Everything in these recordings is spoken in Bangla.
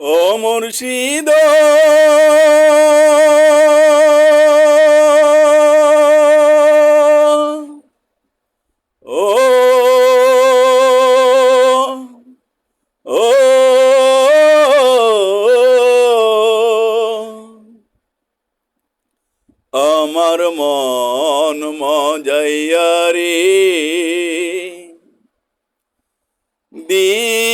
ও মুর্শিদ। ও ও আমার মন মজাইয়ারি দিল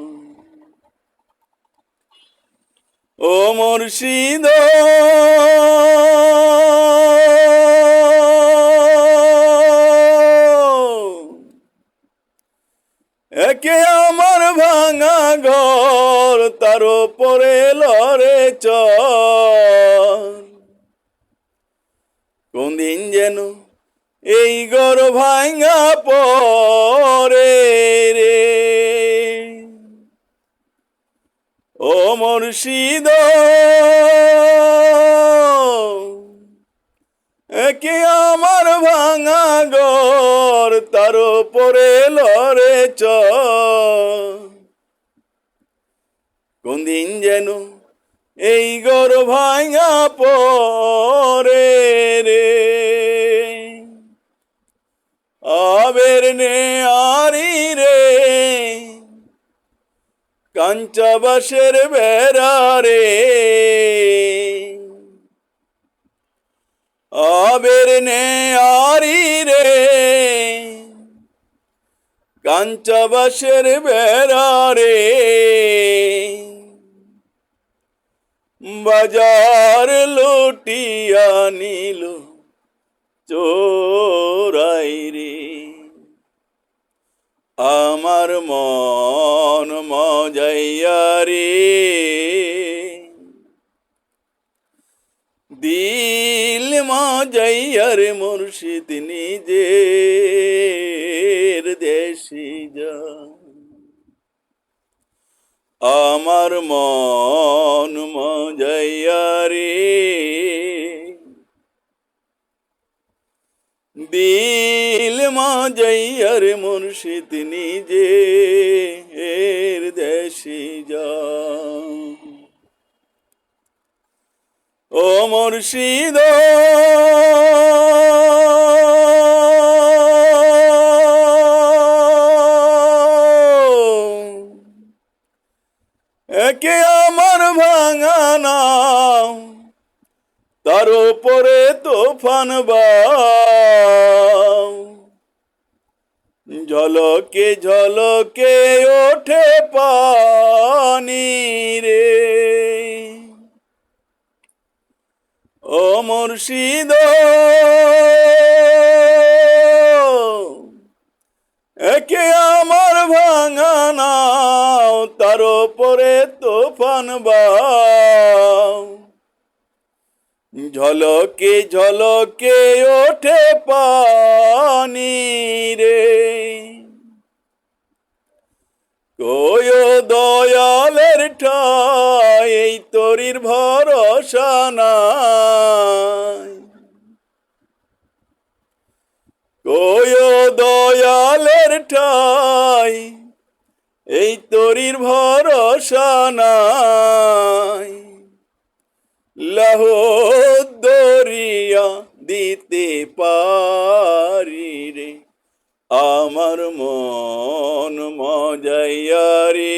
ও মুর্শিদ! একে আমার ভাঙা ঘর, তার পরে লরে চর। কোন দিন যেন এই ঘর ভাঙা পরে রে। ও মুর্শিদ। একে আমার ভাঙা গর তার পরে লড়ে চ। কোনদিন যেন এই গর ভাঙা পরে কাঞ্চাবাসের বেড়া রে। আবের নে আরি রে। কাঞ্চাবাসের বেড়া রে। বাজার লুটিয়া নিল চোরাই রে। আমার মন মজাইয়ারি দিল মজাইয়ার মুর্শিদ নিজের দেশি যা আমার মন মজাইয়ারি দিল মজাইয়ার মুর্শিদ নিজে ও মুর্শিদ! একে আমার ভাঙা নাম তার উপরে তোফান ঝলকে ঝলকে ওঠে পানি রে ও মুর্শিদ। একে আমার ভাঙা নাও, তার উপরে তোফান ঝলকে ঝলকে ওঠে পানি রে। কয় দয়ালের ঠাই এই তরির ভরসা নাই। দয়ালের ঠাই, এই তরির ভরসা নাই। লাহ দরিয়া দিতে পারি রে, আমার মন মজাইয়ারি